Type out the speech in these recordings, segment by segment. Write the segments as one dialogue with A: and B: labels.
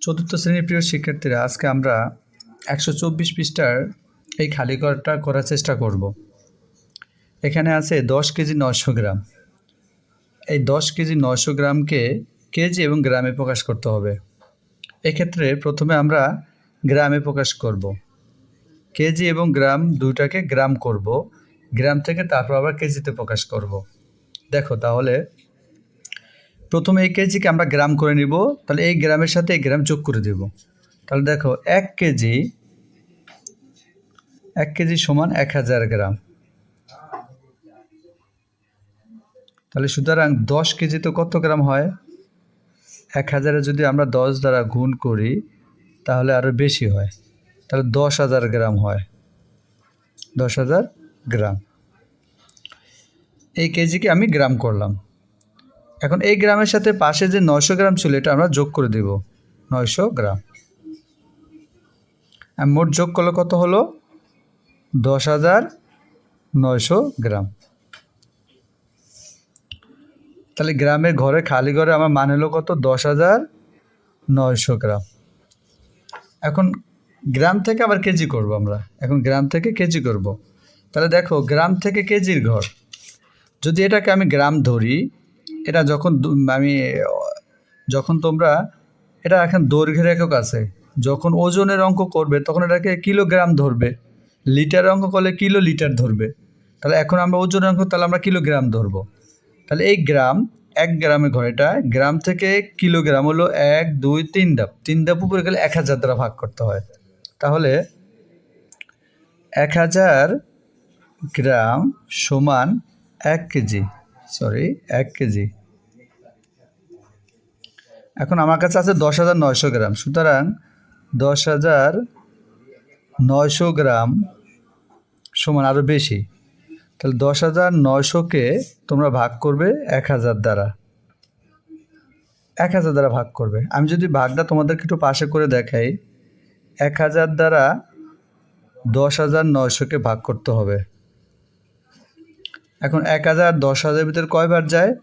A: চতুর্থ শ্রেণির প্রিয় শিক্ষার্থীরা, আজকে আমরা একশো চব্বিশ পৃষ্ঠার এই খালি ঘরটা করার চেষ্টা করব। এখানে আছে দশ কেজি নশো গ্রাম। এই দশ কেজি নশো গ্রামকে কেজি এবং গ্রামে প্রকাশ করতে হবে। এক্ষেত্রে প্রথমে আমরা গ্রামে প্রকাশ করব। কেজি এবং গ্রাম দুইটাকে গ্রাম করব। গ্রাম থেকে তারপর আবার কেজিতে প্রকাশ করব। দেখো তাহলে প্রথমে এই কেজিকে আমরা গ্রাম করে নিব, তাহলে এই গ্রামের সাথে এই গ্রাম যোগ করে দেব। তাহলে দেখো, এক কেজি এক কেজি সমান এক হাজার গ্রাম তাহলে সুতরাং দশ কেজি তো কত গ্রাম হয়? এক হাজারে যদি আমরা দশ দ্বারা গুণ করি, তাহলে আরও বেশি হয়। তাহলে দশ হাজার গ্রাম হয়। দশ হাজার গ্রাম এই কেজিকে আমি গ্রাম করলাম। এখন এই গ্রামের সাথে পাশে যে নয়শো গ্রাম ছিল, এটা আমরা যোগ করে দেব। নয়শো গ্রাম। মোট যোগ করলে কত হলো? দশ হাজার নয়শো গ্রাম। তাহলে গ্রামের ঘরে, খালি ঘরে আমার মান হলো কত? দশ হাজার নয়শো গ্রাম। এখন গ্রাম থেকে আবার কেজি করব আমরা। এখন গ্রাম থেকে কেজি করব। তাহলে দেখো, গ্রাম থেকে কেজির ঘর। যদি এটাকে আমি গ্রাম ধরি এটা যখন আমি, যখন তোমরা, এটা এখন দৈর্ঘ্যের একক আছে। যখন ওজনের অঙ্ক করবে, তখন এটাকে কিলোগ্রাম ধরবে। লিটার অঙ্ক করলে কিলো লিটার ধরবে। তাহলে এখন আমরা ওজনের অঙ্ক, তাহলে আমরা কিলোগ্রাম ধরবো। তাহলে এই গ্রাম, এক গ্রামের ঘর, এটা গ্রাম থেকে কিলোগ্রাম হলো এক, দুই, তিন ধাপ। তিন ধাপ উপরে গেলে এক হাজার দ্বারা ভাগ করতে হয়। তাহলে এক হাজার গ্রাম সমান এক কেজি। সরি এক কেজি। এখন আমার কাছে আছে দশ হাজার নয়শো গ্রাম। সুতরাং দশ হাজার নয়শো গ্রাম সমান আরও বেশি। তাহলে দশ হাজার নয়শোকে তোমরা ভাগ করবে এক হাজার দ্বারা। এক হাজার দ্বারা ভাগ করবে। আমি যদি ভাগটা তোমাদেরকে একটু পাশে করে দেখাই, এক হাজার দ্বারা দশ হাজার নয়শোকে ভাগ করতে হবে। এখন এক হাজার দশ হাজারের ভিতরে কয়বার যায়?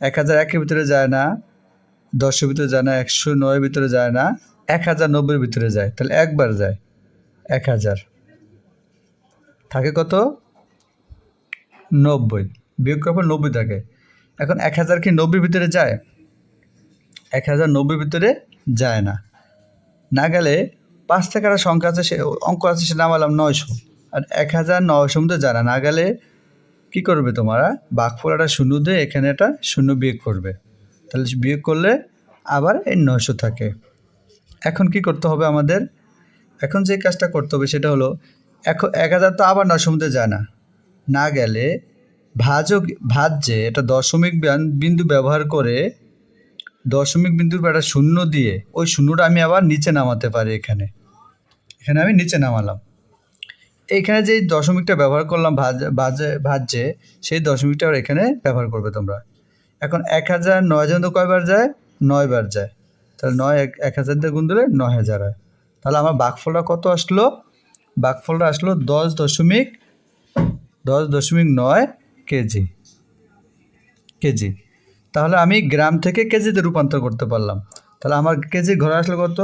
A: এক হাজার একের ভিতরে যায় না, দশের ভিতরে যায় না, একশো নয়ের ভিতরে যায় না, এক হাজার নব্বইয়ের ভিতরে যায়। তাহলে একবার যায়। এক হাজার। থাকে কত? নব্বই। বিয়োগ করার নব্বই থাকে। এখন এক হাজার কি নব্বইয়ের ভিতরে যায়? এক হাজার নব্বইয়ের ভিতরে যায় না। না গেলে পাঁচ থেকে একটা সংখ্যা আছে, সে অঙ্ক আছে সে নামালাম নয়শো। আর এক হাজার নয়শো মধ্যে যায় না। না গেলে কী করবে তোমরা? বাঘফল একটা শূন্য দিয়ে এখানে একটা শূন্য বিয়োগ করবে। তাহলে বিয়োগ করলে আবার এই নয়শো থাকে। এখন কি করতে হবে আমাদের? এখন যে কাজটা করতে হবে সেটা হলো, এখন এক হাজার তো আবার নয়শো মধ্যে যায় না। না গেলে ভাজক ভাজ্যে এটা দশমিক বিন্দু ব্যবহার করে দশমিক বিন্দুর একটা শূন্য দিয়ে ওই শূন্যটা আমি আবার নিচে নামাতে পারি এখানে। এখানে আমি নিচে নামালাম। এইখানে যে দশমিকটা ব্যবহার করলাম ভাজ, ভাজে ভাজ্যে সেই দশমিকটা এখানে ব্যবহার করবে তোমরা। এখন এক হাজার নয় তো কয়বার যায়? নয়বার যায়। তাহলে নয় এক এক হাজার দিয়ে গুণ দিলে নয় হাজার হয়। তাহলে আমার বাঘফলটা কত আসলো? বাঘফলটা আসলো দশ দশমিক দশ দশমিক নয় কেজি। কেজি। তাহলে আমি গ্রাম থেকে কেজিতে রূপান্তর করতে পারলাম। তাহলে আমার কেজি ঘরে আসলো কত?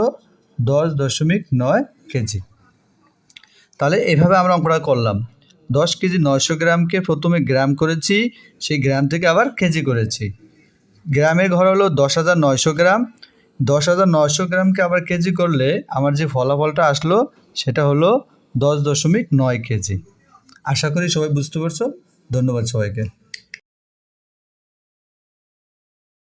A: দশ দশমিক নয় কেজি। তাহলে এভাবে আমরা অঙ্কটা করলাম। দশ কেজি নয়শো গ্রামকে প্রথমে গ্রাম করেছি, সেই গ্রাম থেকে আবার কেজি করেছি। গ্রামের ঘর হলো দশ হাজার নয়শো গ্রাম। দশ হাজার নয়শো গ্রামকে আবার কেজি করলে আমার যে ফলাফলটা আসলো, সেটা হলো দশ দশমিক নয় কেজি। আশা করি সবাই বুঝতে পারছ। ধন্যবাদ সবাইকে।